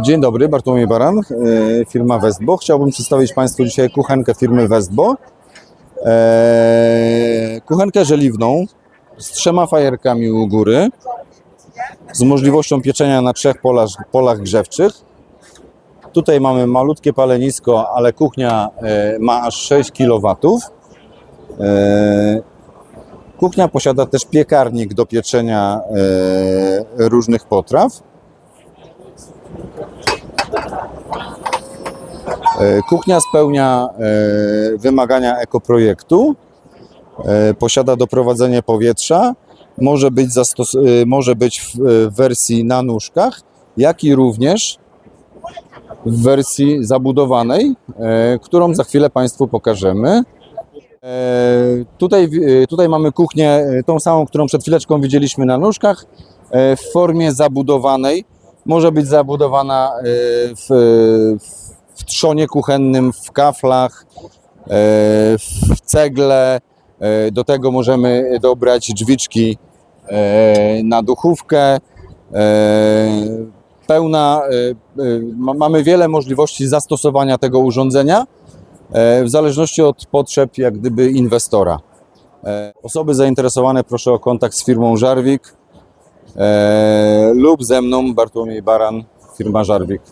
Dzień dobry, Bartłomiej Baran, e, firma Westbo. Chciałbym przedstawić Państwu dzisiaj kuchenkę firmy Westbo. E, Kuchenkę żeliwną z trzema fajerkami u góry, z możliwością pieczenia na trzech polach, polach grzewczych. Tutaj mamy malutkie palenisko, ale kuchnia e, ma aż 6 kW. Kuchnia posiada też piekarnik do pieczenia różnych potraw. E, Kuchnia spełnia e, wymagania ekoprojektu. E, Posiada doprowadzenie powietrza. Może być, może być w wersji na nóżkach, jak i również w wersji zabudowanej, którą za chwilę Państwu pokażemy. Tutaj, tutaj mamy kuchnię, tą samą, którą przed chwileczką widzieliśmy na nóżkach, w formie zabudowanej. Może być zabudowana e, w, w trzonie kuchennym, w kaflach, e, w cegle. E, Do tego możemy dobrać drzwiczki na duchówkę. Pełna, ma- mamy wiele możliwości zastosowania tego urządzenia w zależności od potrzeb jak gdyby inwestora. Osoby zainteresowane proszę o kontakt z firmą Żarwik lub ze mną Bartłomiej Baran, firma Żarwik.